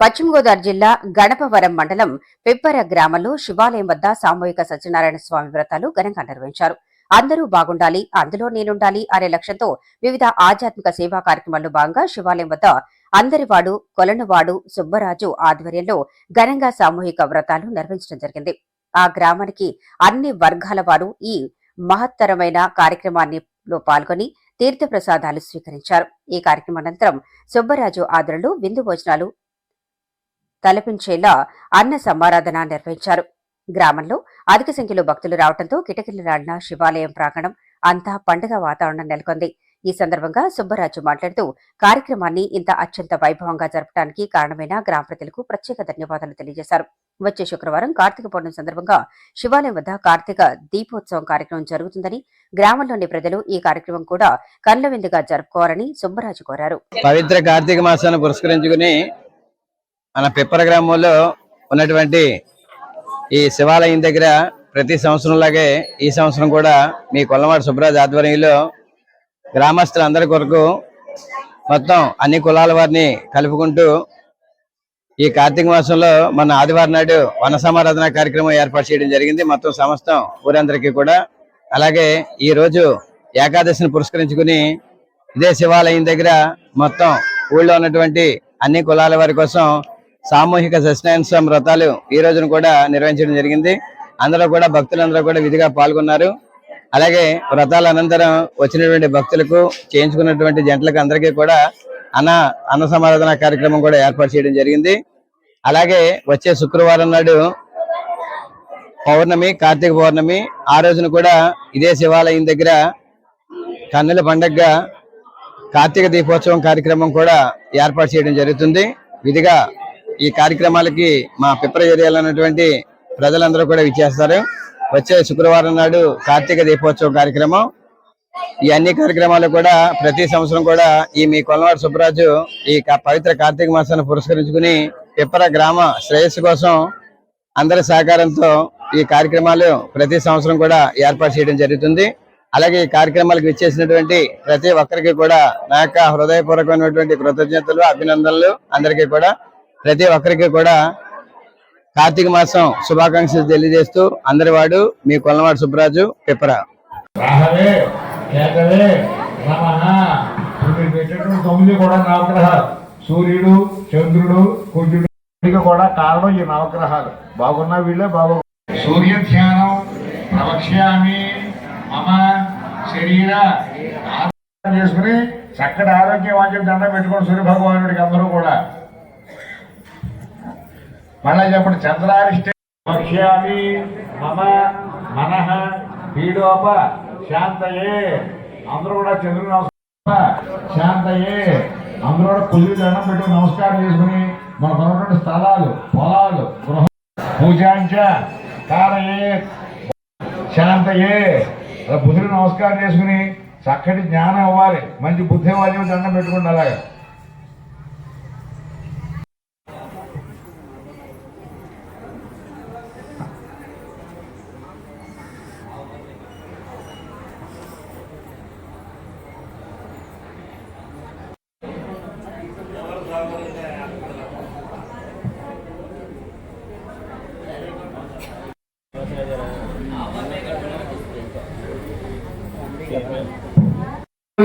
పశ్చిమ గోదావరి జిల్లా గణపవరం మండలం పిప్పర గ్రామంలో శివాలయం వద్ద సామూహిక సత్యనారాయణ స్వామి వ్రతాలు ఘనంగా నిర్వహించారు. అందరూ బాగుండాలి అందులో నేనుండాలి అనే లక్ష్యంతో వివిధ ఆధ్యాత్మిక సేవా కార్యక్రమాల్లో భాగంగా శివాలయం వద్ద అందరివాడు కొలనువాడు సుబ్బరాజు ఆధ్వర్యంలో ఘనంగా సామూహిక వ్రతాలు నిర్వహించడం జరిగింది. ఆ గ్రామానికి అన్ని వర్గాల వారు ఈ మహత్తరమైన కార్యక్రమాన్ని పాల్గొని తీర్థప్రసాదాలు స్వీకరించారు. ఈ కార్యక్రమం అనంతరం సుబ్బరాజు ఆధ్వర్యంలో విందు భోజనాలు తలపించేలా అన్న సమారాధన నిర్వహించారు. గ్రామంలో అధిక సంఖ్యలో భక్తులు రావడంతో కిటకిలరాడిన శివాలయం ప్రాంగణం అంతా పండుగ వాతావరణం నెలకొంది. ఈ సందర్భంగా సుబ్బరాజు మాట్లాడుతూ కార్యక్రమాన్ని ఇంత అత్యంత వైభవంగా జరపడానికి కారణమైన గ్రామ ప్రజలకు ప్రత్యేక ధన్యవాదాలు తెలియజేశారు. వచ్చే శుక్రవారం కార్తీక పౌర్ణమి సందర్భంగా శివాలయం వద్ద కార్తీక దీపోత్సవం కార్యక్రమం జరుగుతుందని గ్రామంలోని ప్రజలు ఈ కార్యక్రమం కూడా కళ్ళ విందుగా జరుపుకోవాలని సుబ్బరాజు కోరారు. పవిత్ర కార్తీక మాసాన్ని పురస్కరించుకుని మన పిప్పర గ్రామంలో ఉన్నటువంటి ఈ శివాలయం దగ్గర ప్రతి సంవత్సరంలాగే ఈ సంవత్సరం కూడా మీ కొల్లవాడు సుబ్రాజ్ ఆధ్వర్యంలో గ్రామస్తులందరి కొరకు మొత్తం అన్ని కులాల వారిని కలుపుకుంటూ ఈ కార్తీక మాసంలో మన ఆదివారం నాడు వన సమారాధన కార్యక్రమం ఏర్పాటు చేయడం జరిగింది. మొత్తం సమస్తం ఊరందరికీ కూడా. అలాగే ఈ రోజు ఏకాదశిని పురస్కరించుకుని ఇదే శివాలయం దగ్గర మొత్తం ఊళ్ళో ఉన్నటువంటి అన్ని కులాల వారి కోసం సామూహిక సత్యనారాయణ వ్రతాలు ఈ రోజున కూడా నిర్వహించడం జరిగింది. అందులో కూడా భక్తులందరూ కూడా విధిగా పాల్గొన్నారు. అలాగే వ్రతాల అనంతరం వచ్చినటువంటి భక్తులకు చేయించుకున్నటువంటి జంటలకు అందరికీ కూడా అన్న అన్న సమారాధన కార్యక్రమం కూడా ఏర్పాటు చేయడం జరిగింది. అలాగే వచ్చే శుక్రవారం నాడు పౌర్ణమి కార్తీక పౌర్ణమి ఆ రోజున కూడా ఇదే శివాలయం దగ్గర కన్నుల పండగగా కార్తీక దీపోత్సవం కార్యక్రమం కూడా ఏర్పాటు చేయడం జరుగుతుంది. విధిగా ఈ కార్యక్రమాలకి మా పిప్పర ఏరియాలో ఉన్నటువంటి ప్రజలందరూ కూడా విచ్చేస్తారు. వచ్చే శుక్రవారం నాడు కార్తీక దీపోత్సవ కార్యక్రమం. ఈ అన్ని కార్యక్రమాలు కూడా ప్రతి సంవత్సరం కూడా ఈ మీ కొలవాడు సుబ్బరాజు ఈ పవిత్ర కార్తీక మాసాన్ని పురస్కరించుకుని పిప్పర గ్రామ శ్రేయస్సు కోసం అందరి సహకారంతో ఈ కార్యక్రమాలు ప్రతి సంవత్సరం కూడా ఏర్పాటు చేయడం జరుగుతుంది. అలాగే ఈ కార్యక్రమాలకు ఇచ్చేసినటువంటి ప్రతి ఒక్కరికి కూడా నా యొక్క హృదయపూర్వకమైనటువంటి కృతజ్ఞతలు అభినందనలు అందరికీ కూడా. ప్రతి ఒక్కరికి కూడా కార్తీక మాసం శుభాకాంక్షలు తెలియజేస్తూ అందరి వాడు మీ కొల్లవాడు సుబ్బరాజు పిప్పరా. కూడా నవగ్రహాలు. సూర్యుడు చంద్రుడు కుజుడు. కూడా కారణం ఈ నవగ్రహాలు. బాగున్నా వీళ్ళే బాగు సూర్య ధ్యానం ప్రవక్ష్యామి మమ శరీర. చేసుకుని చక్కటి ఆరోగ్యం అని చెప్పి దండం పెట్టుకోండి సూర్య భగవానుడికి అందరూ కూడా. మళ్ళా చెప్పండి చంద్రారిష్ట వక్ష్యామి మమ మనః పీడోప శాంతయే. అందరూ కూడా చంద్రుడు నమస్కారం. శాంతయే. అందరూ కూడా కుదిరి దండం పెట్టి నమస్కారం చేసుకుని మనకు ఉన్నటువంటి స్థలాలు పొలాలు గృహ పూజాంచ కారయే. శాంతయే. బుద్ధుడు నమస్కారం చేసుకుని చక్కటి జ్ఞానం ఇవ్వాలి మంచి బుద్ధి ఇవ్వాలి దండం పెట్టుకుంటే అలాగే.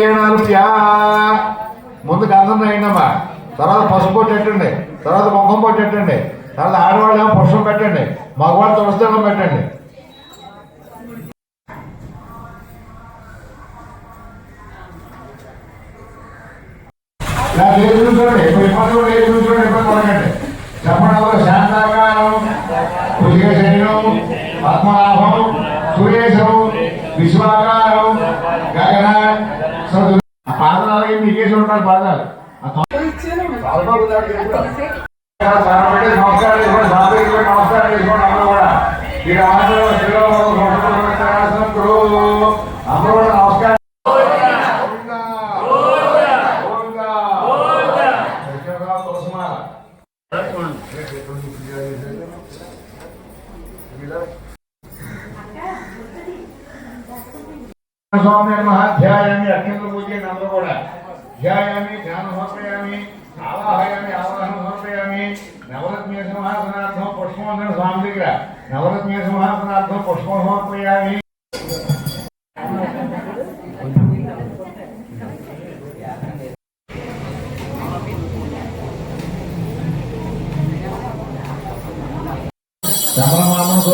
ఏనాలు ప్యా. ముందు గంధం వేయండమ్మా. తర్వాత పసుపు పొట్టు తర్వాత ముఖం పొట్టు తర్వాత ఆడవాళ్ళు ఏమో పురుషం పెట్టండి. మగవాళ్ళు తులసిదళం పెట్టండి. ఇలా లేచి ఇప్పుడు ఇబ్బంది చూడండి. లేచి నుంచోండి ఇబ్బంది పడకండి చెప్పడంలో శాంతాకారం కుజిక శరీరం పద్మనాభం సురేశం విశ్వాకారం గగన ఆ పాదాలు మీకేసి ఉంటారు పాదాలు నమస్కారం చేసుకోండి నమస్కారం చేసుకోండి అందరూ కూడా ఈ అందరూ కూడా నమస్కారం యశోదా తులసిమాల. స్వామి నమ ధ్యాయామి అత్యంత పూజ అందరూ కూడా ధ్యాయామి ధ్యానం సమర్పయామి ఆవాహయామి ఆవాహనం సమర్పయామి సమర్పయామి నవరత్న సింహాసనార్థం పుష్పం స్వామి దగ్గర నవరత్న సింహాసనార్థం పుష్పం సమర్పయామి చంద్రమామంతో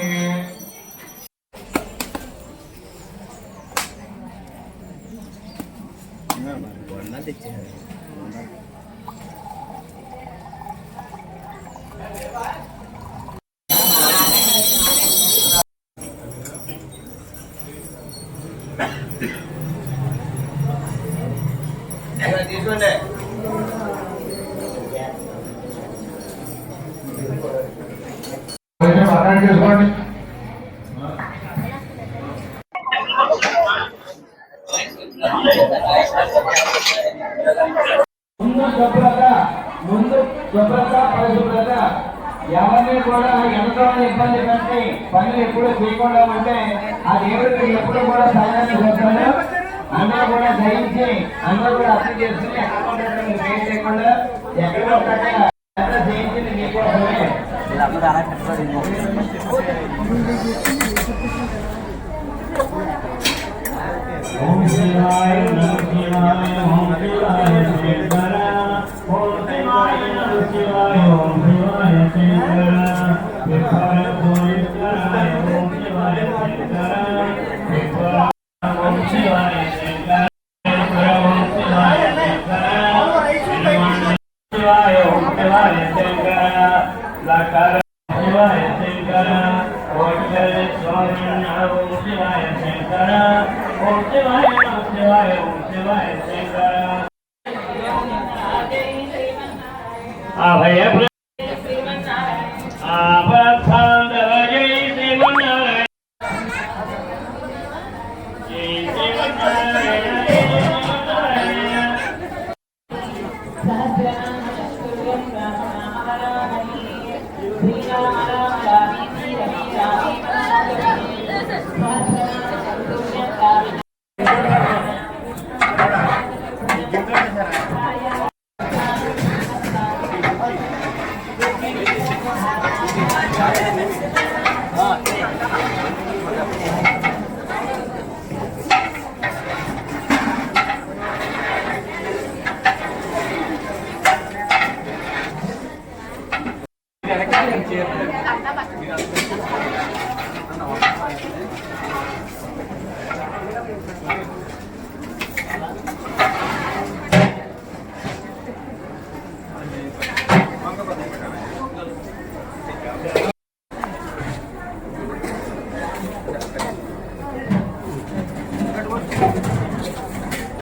కొంచెం చేసుకోండి ముందు శుభ్రత ముందు శుభ్రత పరిశుభ్రత. ఎవరిని కూడా ఎంతో ఇబ్బంది పెట్టి పనులు ఎప్పుడు చేయకుండా ఉంటే ఆ దేవుడికి ఎప్పుడు కూడా సహాయాన్ని చేస్తాడు. అందరూ కూడా ధరించి అందరూ కూడా అర్థం చేసుకుని ఎక్కడ ఉండేటువంటి చేయకుండా చేయించింది మీకోసమే ఓం శివాయ నమ శివాయ ఓం శివాయ శంకర ఓం శివాయ నమ శివాయ ఓం శివాయ శంకర ఓం శివాయ శంకర ఓం శివాయ శంకర లకర శివాయ శంకర ఓం శివాయ ఓం శివాయ శంకర ఓం శివాయ ఓం శివాయ ఓం శివాయ శంకర అభయ ఆపత్తాండవ జై శ్రీమన్నారాయణ జై